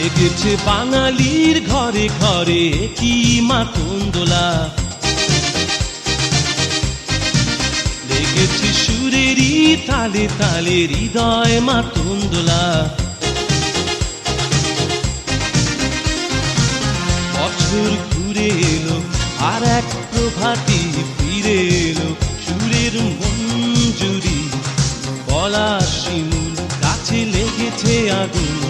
লেগেছে বাঙালির ঘরে ঘরে কি মাতন্দোলা লেগেছে সুরেরই তালে তালে হৃদয় মাতন্দোলা বছর ঘুরে এলো, আর এক প্রভাতি ফিরে এলো সুরের মঞ্জুরি। বলা শিমুল, গাছে লেগেছে আগুন।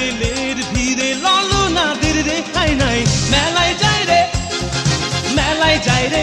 ছেলের ভিড়ে লালনাদের রেখায় নাই। মেলায় যাই রে মেলায় যাই রে।